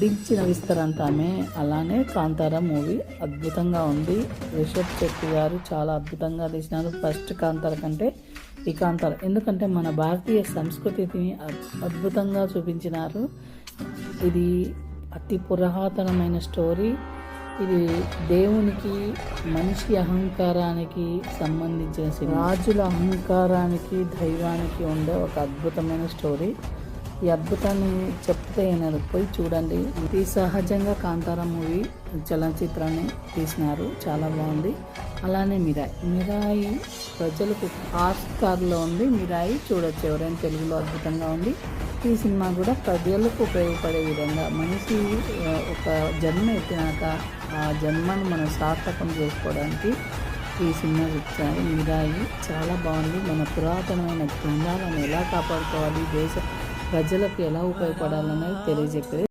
దించిన విస్తరంత ఆమె అలానే కాంతార మూవీ అద్భుతంగా ఉంది. రిషబ్ శెట్టి గారు చాలా అద్భుతంగా తీసినారు. ఫస్ట్ కాంతార కంటే ఈ కాంతార. ఎందుకంటే మన భారతీయ సంస్కృతిని అద్భుతంగా చూపించినారు. ఇది అతి పురాతనమైన స్టోరీ. ఇది దేవునికి మనిషి అహంకారానికి సంబంధించిన రాజుల అహంకారానికి దైవానికి ఉండే ఒక అద్భుతమైన స్టోరీ. ఈ అద్భుతాన్ని చెప్తే అయినారు పోయి చూడండి. ఇది సహజంగా కాంతార మూవీ చలనచిత్రాన్ని తీసినారు. చాలా బాగుంది. అలానే మిరాయి. మిరాయి ప్రజలకు ఆస్కార్లో ఉంది. మిరాయి చూడొచ్చు ఎవరైనా తెలుగులో అద్భుతంగా ఉంది. ఈ సినిమా కూడా ప్రజలకు ఉపయోగపడే విధంగా మనిషి ఒక జన్మ ఎత్తినాక ఆ జన్మను మనం సార్థకం చేసుకోవడానికి ఈ సినిమా ఇచ్చారు. మిరాయి చాలా బాగుంది. మన పురాతనమైన బృందాలను ఎలా కాపాడుకోవాలి? దేశ ప్రజలకు ఎలా ఉపయోగపడాలనేది తెలియజెప్పేది.